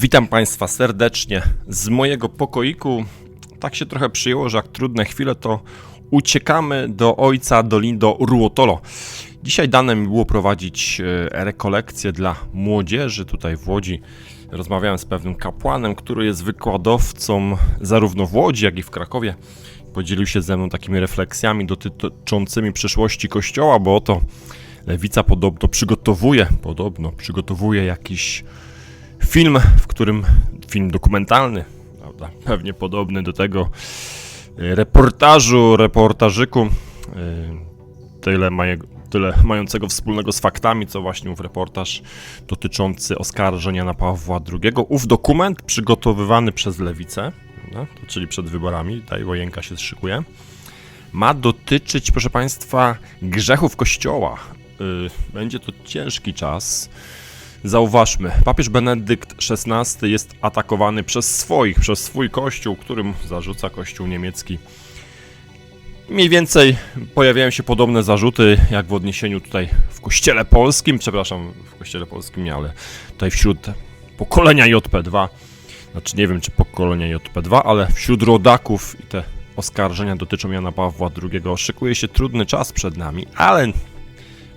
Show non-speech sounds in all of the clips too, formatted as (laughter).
Witam Państwa serdecznie z mojego pokoiku. Tak się trochę przyjęło, że jak trudne chwile, to uciekamy do ojca Dolindo Ruotolo. Dzisiaj dane mi było prowadzić e, rekolekcję dla młodzieży tutaj w Łodzi. Rozmawiałem z pewnym kapłanem, który jest wykładowcą zarówno w Łodzi, jak i w Krakowie. Podzielił się ze mną takimi refleksjami dotyczącymi przyszłości kościoła, bo oto lewica podobno przygotowuje, podobno przygotowuje jakiś film, w którym film dokumentalny, prawda, pewnie podobny do tego y, reportażu, reportażyku, y, tyle, maje, tyle mającego wspólnego z faktami, co właśnie ów reportaż dotyczący oskarżenia na Pawła II. Ów dokument przygotowywany przez Lewicę, prawda, czyli przed wyborami, tutaj wojenka się szykuje, ma dotyczyć, proszę Państwa, grzechów Kościoła. Y, będzie to ciężki czas. Zauważmy, papież Benedykt XVI jest atakowany przez swoich, przez swój kościół, którym zarzuca kościół niemiecki. Mniej więcej pojawiają się podobne zarzuty, jak w odniesieniu tutaj w kościele polskim, przepraszam, w kościele polskim nie, ale tutaj wśród pokolenia JP2, znaczy nie wiem czy pokolenia JP2, ale wśród rodaków i te oskarżenia dotyczą Jana Pawła II. Szykuje się trudny czas przed nami, ale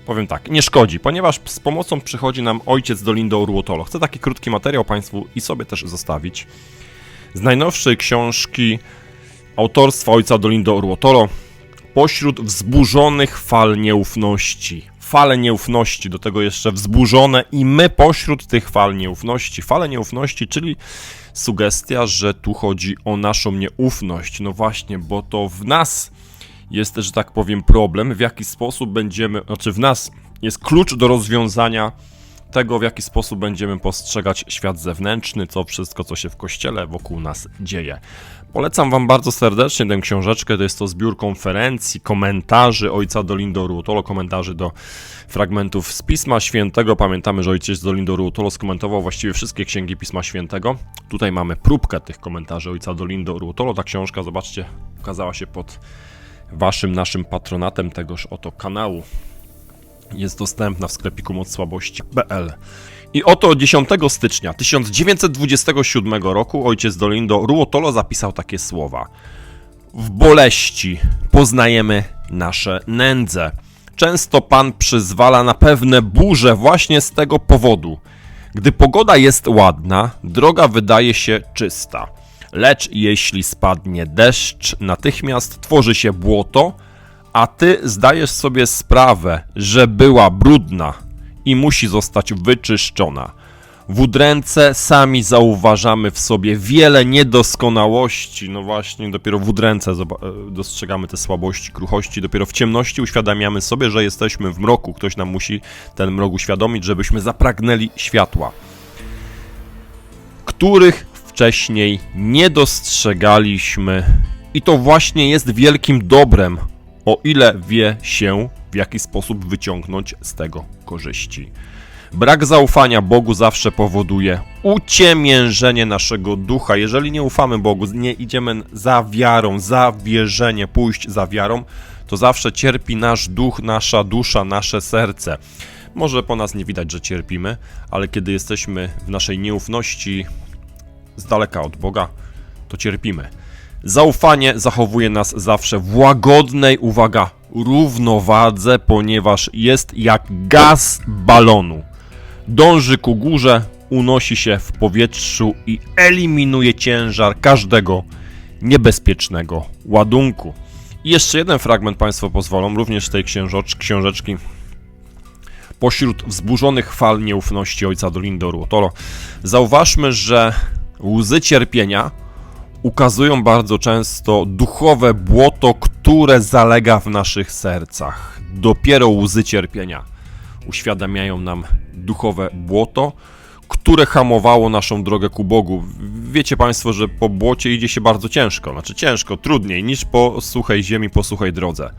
powiem tak, nie szkodzi, ponieważ z pomocą przychodzi nam ojciec Dolindo Ruotolo. Chcę taki krótki materiał Państwu i sobie też zostawić. Z najnowszej książki autorstwa ojca Dolindo Ruotolo Pośród wzburzonych fal nieufności. Fale nieufności, do tego jeszcze wzburzone i my pośród tych fal nieufności. Fale nieufności, czyli sugestia, że tu chodzi o naszą nieufność. No właśnie, bo to w nas jest, że tak powiem, problem, w jaki sposób będziemy, znaczy w nas jest klucz do rozwiązania tego, w jaki sposób będziemy postrzegać świat zewnętrzny, co wszystko, co się w kościele wokół nas dzieje. Polecam Wam bardzo serdecznie tę książeczkę. To jest to zbiór konferencji, komentarzy ojca Dolindo Ruotolo, komentarzy do fragmentów z Pisma Świętego. Pamiętamy, że ojciec Dolindo Ruotolo skomentował właściwie wszystkie księgi Pisma Świętego. Tutaj mamy próbkę tych komentarzy ojca Dolindo Ruotolo. Ta książka, zobaczcie, ukazała się pod waszym, naszym patronatem tegoż oto kanału. Jest dostępna w sklepiku mocsłabości.pl. I oto 10 stycznia 1927 roku ojciec Dolindo Ruotolo zapisał takie słowa. W boleści poznajemy nasze nędze. Często Pan przyzwala na pewne burze właśnie z tego powodu. Gdy pogoda jest ładna, droga wydaje się czysta. Lecz jeśli spadnie deszcz, natychmiast tworzy się błoto, a ty zdajesz sobie sprawę, że była brudna i musi zostać wyczyszczona. W udręce sami zauważamy w sobie wiele niedoskonałości. No właśnie, dopiero w udręce e, dostrzegamy te słabości, kruchości. Dopiero w ciemności uświadamiamy sobie, że jesteśmy w mroku. Ktoś nam musi ten mrok uświadomić, żebyśmy zapragnęli światła, których wcześniej nie dostrzegaliśmy. I to właśnie jest wielkim dobrem, o ile wie się, w jaki sposób wyciągnąć z tego korzyści. Brak zaufania Bogu zawsze powoduje uciemiężenie naszego ducha. Jeżeli nie ufamy Bogu, nie idziemy za wiarą, za wierzenie, pójść za wiarą, to zawsze cierpi nasz duch, nasza dusza, nasze serce. Może po nas nie widać, że cierpimy, ale kiedy jesteśmy w naszej nieufności z daleka od Boga, to cierpimy. Zaufanie zachowuje nas zawsze w łagodnej, uwaga, równowadze, ponieważ jest jak gaz balonu. Dąży ku górze, unosi się w powietrzu i eliminuje ciężar każdego niebezpiecznego ładunku. I jeszcze jeden fragment Państwo pozwolą, również tej książeczki. Pośród wzburzonych fal nieufności ojca Dolindo Ruotolo, zauważmy, że łzy cierpienia ukazują bardzo często duchowe błoto, które zalega w naszych sercach. Dopiero łzy cierpienia uświadamiają nam duchowe błoto, które hamowało naszą drogę ku Bogu. Wiecie Państwo, że po błocie idzie się bardzo ciężko, znaczy ciężko, trudniej niż po suchej ziemi, po suchej drodze.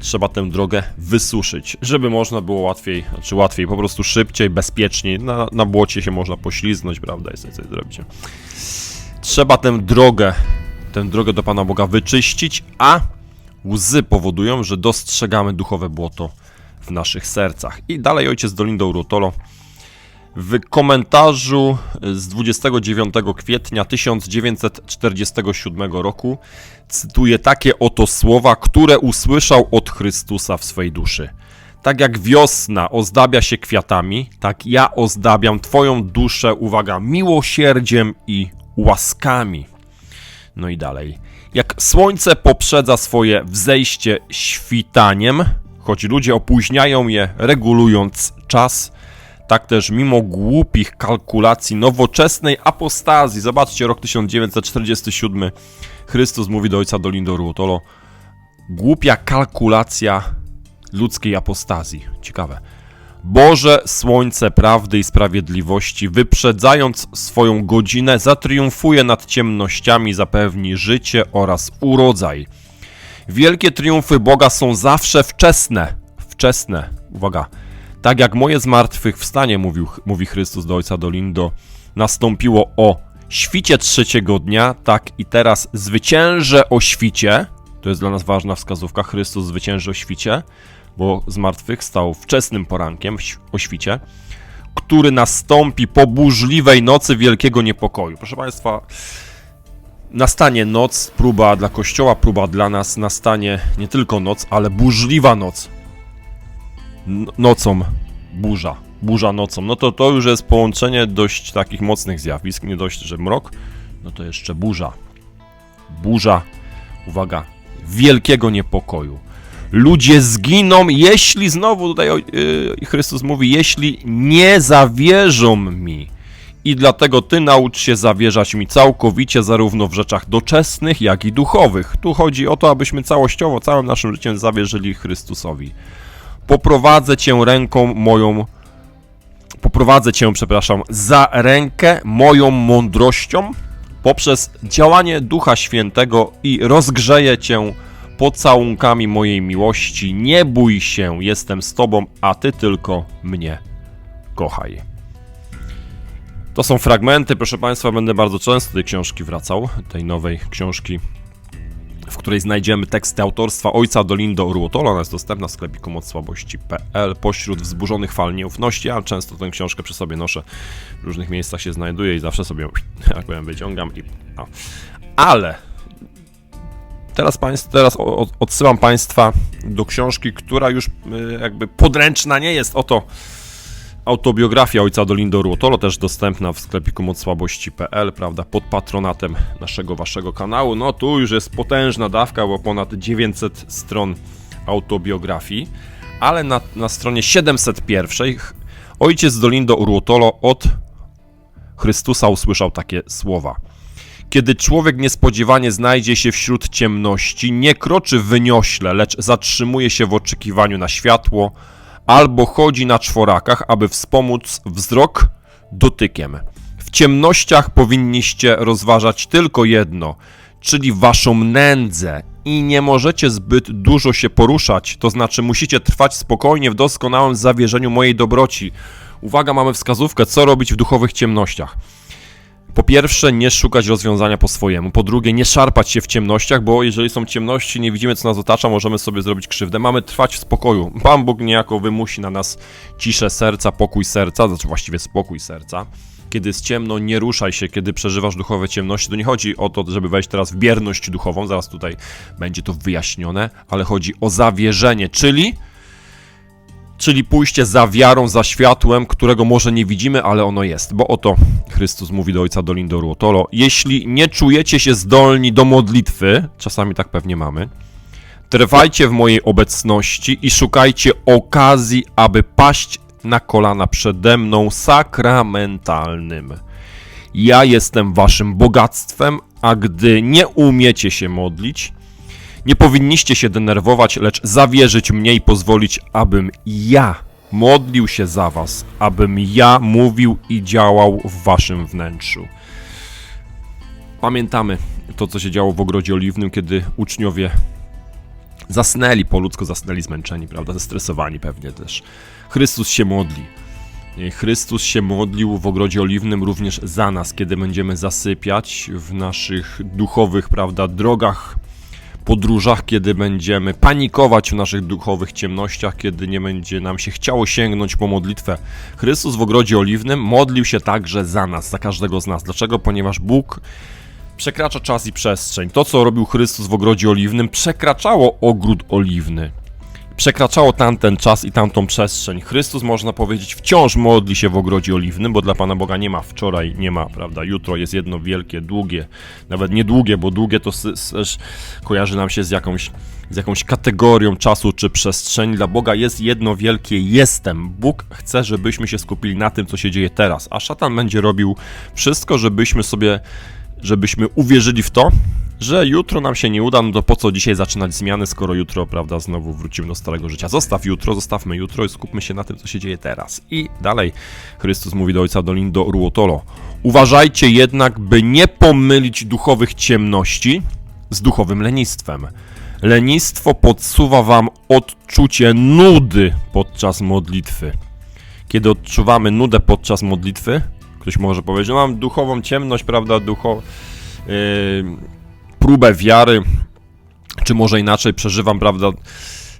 Trzeba tę drogę wysuszyć, żeby można było łatwiej, znaczy łatwiej, po prostu szybciej, bezpieczniej. Na, na błocie się można pośliznąć, prawda, jest coś zrobić. Trzeba tę drogę, tę drogę do Pana Boga wyczyścić, a łzy powodują, że dostrzegamy duchowe błoto w naszych sercach. I dalej ojciec Dolindo Urotolo W komentarzu z 29 kwietnia 1947 roku cytuję takie oto słowa, które usłyszał od Chrystusa w swej duszy. Tak jak wiosna ozdabia się kwiatami, tak ja ozdabiam Twoją duszę, uwaga, miłosierdziem i łaskami. No i dalej. Jak słońce poprzedza swoje wzejście świtaniem, choć ludzie opóźniają je, regulując czas, tak też mimo głupich kalkulacji nowoczesnej apostazji, zobaczcie rok 1947, Chrystus mówi do ojca Dolindo Ruotolo, głupia kalkulacja ludzkiej apostazji. Ciekawe. Boże słońce prawdy i sprawiedliwości, wyprzedzając swoją godzinę, zatriumfuje nad ciemnościami, zapewni życie oraz urodzaj. Wielkie triumfy Boga są zawsze wczesne. Wczesne. Uwaga. Tak jak moje zmartwychwstanie, mówił, mówi Chrystus do ojca Dolindo, nastąpiło o świcie trzeciego dnia, tak i teraz zwyciężę o świcie. To jest dla nas ważna wskazówka. Chrystus zwycięży o świcie bo zmartwychwstał wczesnym porankiem o świcie, który nastąpi po burzliwej nocy wielkiego niepokoju. Proszę Państwa, nastanie noc, próba dla Kościoła, próba dla nas, nastanie nie tylko noc, ale burzliwa noc. Nocą burza, burza nocą. No to to już jest połączenie dość takich mocnych zjawisk, nie dość, że mrok, no to jeszcze burza. Burza, uwaga, wielkiego niepokoju ludzie zginą, jeśli znowu tutaj yy, Chrystus mówi, jeśli nie zawierzą mi. I dlatego ty naucz się zawierzać mi całkowicie, zarówno w rzeczach doczesnych, jak i duchowych. Tu chodzi o to, abyśmy całościowo, całym naszym życiem zawierzyli Chrystusowi. Poprowadzę cię ręką moją, poprowadzę cię, przepraszam, za rękę moją mądrością poprzez działanie Ducha Świętego i rozgrzeję cię pocałunkami mojej miłości. Nie bój się, jestem z Tobą, a Ty tylko mnie kochaj. To są fragmenty, proszę Państwa, będę bardzo często do tej książki wracał, tej nowej książki, której znajdziemy teksty autorstwa ojca Dolindo Ruotola. Ona jest dostępna w sklepiku mocsłabości.pl pośród wzburzonych fal nieufności. Ja często tę książkę przy sobie noszę, w różnych miejscach się znajduję i zawsze sobie, (laughs) jak powiem, wyciągam i... No. Ale Teraz, państw, teraz odsyłam Państwa do książki, która już y, jakby podręczna nie jest. Oto autobiografia ojca Dolindo Ruotolo, też dostępna w sklepiku mocsłabości.pl, prawda, pod patronatem naszego, waszego kanału. No tu już jest potężna dawka, bo ponad 900 stron autobiografii, ale na, na stronie 701 ojciec Dolindo Ruotolo od Chrystusa usłyszał takie słowa – kiedy człowiek niespodziewanie znajdzie się wśród ciemności, nie kroczy wyniośle, lecz zatrzymuje się w oczekiwaniu na światło, albo chodzi na czworakach, aby wspomóc wzrok dotykiem. W ciemnościach powinniście rozważać tylko jedno, czyli waszą nędzę i nie możecie zbyt dużo się poruszać, to znaczy musicie trwać spokojnie w doskonałym zawierzeniu mojej dobroci. Uwaga, mamy wskazówkę, co robić w duchowych ciemnościach. Po pierwsze, nie szukać rozwiązania po swojemu. Po drugie, nie szarpać się w ciemnościach, bo jeżeli są ciemności, nie widzimy co nas otacza, możemy sobie zrobić krzywdę. Mamy trwać w spokoju. Pan Bóg niejako wymusi na nas ciszę serca, pokój serca, znaczy właściwie spokój serca. Kiedy jest ciemno, nie ruszaj się, kiedy przeżywasz duchowe ciemności. To nie chodzi o to, żeby wejść teraz w bierność duchową, zaraz tutaj będzie to wyjaśnione, ale chodzi o zawierzenie, czyli czyli pójście za wiarą, za światłem, którego może nie widzimy, ale ono jest. Bo oto Chrystus mówi do ojca Dolindo Ruotolo, jeśli nie czujecie się zdolni do modlitwy, czasami tak pewnie mamy, trwajcie w mojej obecności i szukajcie okazji, aby paść na kolana przede mną sakramentalnym. Ja jestem waszym bogactwem, a gdy nie umiecie się modlić, nie powinniście się denerwować, lecz zawierzyć mnie i pozwolić, abym ja modlił się za was, abym ja mówił i działał w waszym wnętrzu. Pamiętamy to, co się działo w ogrodzie oliwnym, kiedy uczniowie zasnęli, po ludzku zasnęli zmęczeni, prawda, zestresowani pewnie też. Chrystus się modli. Chrystus się modlił w ogrodzie oliwnym również za nas, kiedy będziemy zasypiać w naszych duchowych, prawda, drogach podróżach, kiedy będziemy panikować w naszych duchowych ciemnościach, kiedy nie będzie nam się chciało sięgnąć po modlitwę. Chrystus w ogrodzie oliwnym modlił się także za nas, za każdego z nas. Dlaczego? Ponieważ Bóg przekracza czas i przestrzeń. To, co robił Chrystus w ogrodzie oliwnym, przekraczało ogród oliwny. Przekraczało tamten czas i tamtą przestrzeń. Chrystus, można powiedzieć, wciąż modli się w ogrodzie oliwnym, bo dla Pana Boga nie ma wczoraj, nie ma, prawda, jutro jest jedno wielkie, długie, nawet nie długie, bo długie to też kojarzy nam się z jakąś, z jakąś kategorią czasu czy przestrzeni. Dla Boga jest jedno wielkie jestem. Bóg chce, żebyśmy się skupili na tym, co się dzieje teraz, a szatan będzie robił wszystko, żebyśmy sobie żebyśmy uwierzyli w to, że jutro nam się nie uda, no to po co dzisiaj zaczynać zmiany, skoro jutro, prawda, znowu wrócimy do starego życia. Zostaw jutro, zostawmy jutro i skupmy się na tym, co się dzieje teraz. I dalej Chrystus mówi do ojca Dolindo Ruotolo. Uważajcie jednak, by nie pomylić duchowych ciemności z duchowym lenistwem. Lenistwo podsuwa wam odczucie nudy podczas modlitwy. Kiedy odczuwamy nudę podczas modlitwy, ktoś może powiedzieć, no mam duchową ciemność, prawda, ducho, yy, próbę wiary, czy może inaczej przeżywam, prawda,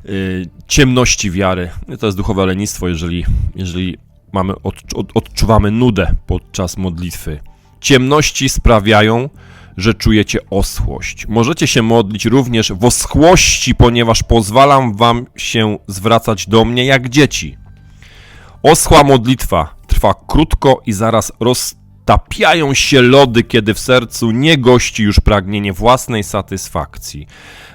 yy, ciemności wiary. To jest duchowe lenistwo, jeżeli, jeżeli mamy, od, od, odczuwamy nudę podczas modlitwy. Ciemności sprawiają, że czujecie oschłość. Możecie się modlić również w oschłości, ponieważ pozwalam wam się zwracać do mnie jak dzieci. Oschła modlitwa trwa krótko i zaraz roztapiają się lody, kiedy w sercu nie gości już pragnienie własnej satysfakcji.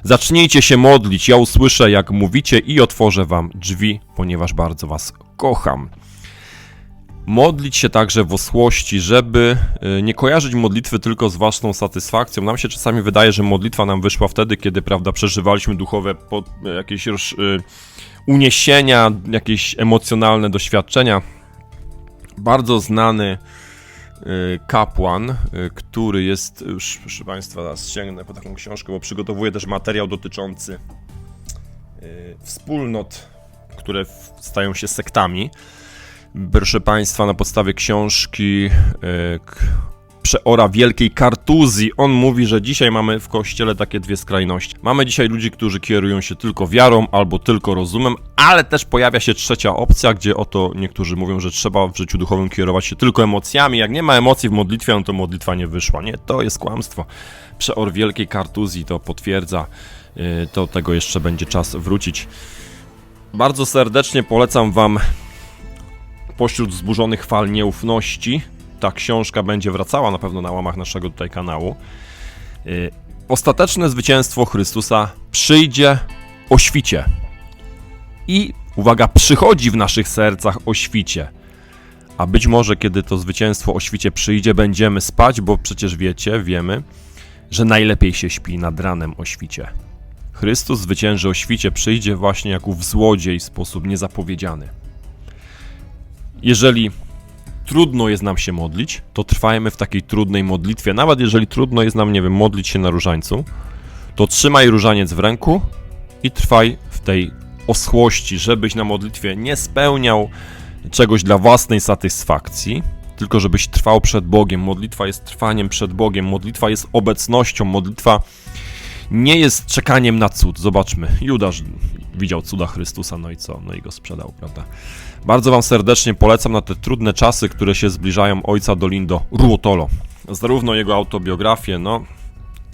Zacznijcie się modlić, ja usłyszę jak mówicie i otworzę wam drzwi, ponieważ bardzo was kocham. Modlić się także w oschłości, żeby y, nie kojarzyć modlitwy tylko z własną satysfakcją. Nam się czasami wydaje, że modlitwa nam wyszła wtedy, kiedy, prawda, przeżywaliśmy duchowe pod, jakieś roz, y, uniesienia, jakieś emocjonalne doświadczenia. Bardzo znany y, kapłan, y, który jest, już proszę Państwa, zaraz sięgnę po taką książkę, bo przygotowuje też materiał dotyczący y, wspólnot, które stają się sektami. Proszę Państwa, na podstawie książki y, przeora Wielkiej Kartuzji. On mówi, że dzisiaj mamy w kościele takie dwie skrajności. Mamy dzisiaj ludzi, którzy kierują się tylko wiarą albo tylko rozumem, ale też pojawia się trzecia opcja, gdzie oto niektórzy mówią, że trzeba w życiu duchowym kierować się tylko emocjami. Jak nie ma emocji w modlitwie, no to modlitwa nie wyszła. Nie, to jest kłamstwo. Przeor Wielkiej Kartuzji to potwierdza. Y, To tego jeszcze będzie czas wrócić. Bardzo serdecznie polecam Wam pośród wzburzonych fal nieufności. Ta książka będzie wracała na pewno na łamach naszego tutaj kanału. Yy, Ostateczne zwycięstwo Chrystusa przyjdzie o świcie. I uwaga, przychodzi w naszych sercach o świcie. A być może, kiedy to zwycięstwo o świcie przyjdzie, będziemy spać, bo przecież wiecie, wiemy, że najlepiej się śpi nad ranem o świcie. Chrystus zwycięży o świcie, przyjdzie właśnie jak ów złodziej w sposób niezapowiedziany. Jeżeli trudno jest nam się modlić, to trwajmy w takiej trudnej modlitwie. Nawet jeżeli trudno jest nam, nie wiem, modlić się na różańcu, to trzymaj różaniec w ręku i trwaj w tej oschłości, żebyś na modlitwie nie spełniał czegoś dla własnej satysfakcji, tylko żebyś trwał przed Bogiem. Modlitwa jest trwaniem przed Bogiem, modlitwa jest obecnością, modlitwa nie jest czekaniem na cud. Zobaczmy, Judasz widział cuda Chrystusa, no i co? No i go sprzedał, prawda? Bardzo Wam serdecznie polecam na te trudne czasy, które się zbliżają ojca Dolindo Ruotolo. Zarówno jego autobiografię, no,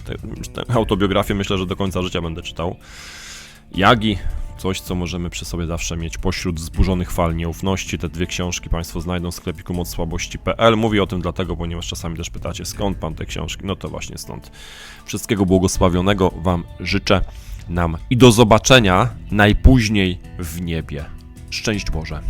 tę tę autobiografię myślę, że do końca życia będę czytał. Jagi, coś co możemy przy sobie zawsze mieć pośród wzburzonych fal nieufności. Te dwie książki Państwo znajdą w sklepiku mocsłabości.pl. Mówię o tym dlatego, ponieważ czasami też pytacie, skąd Pan te książki? No to właśnie stąd. Wszystkiego błogosławionego Wam życzę nam i do zobaczenia najpóźniej w niebie. Szczęść Boże.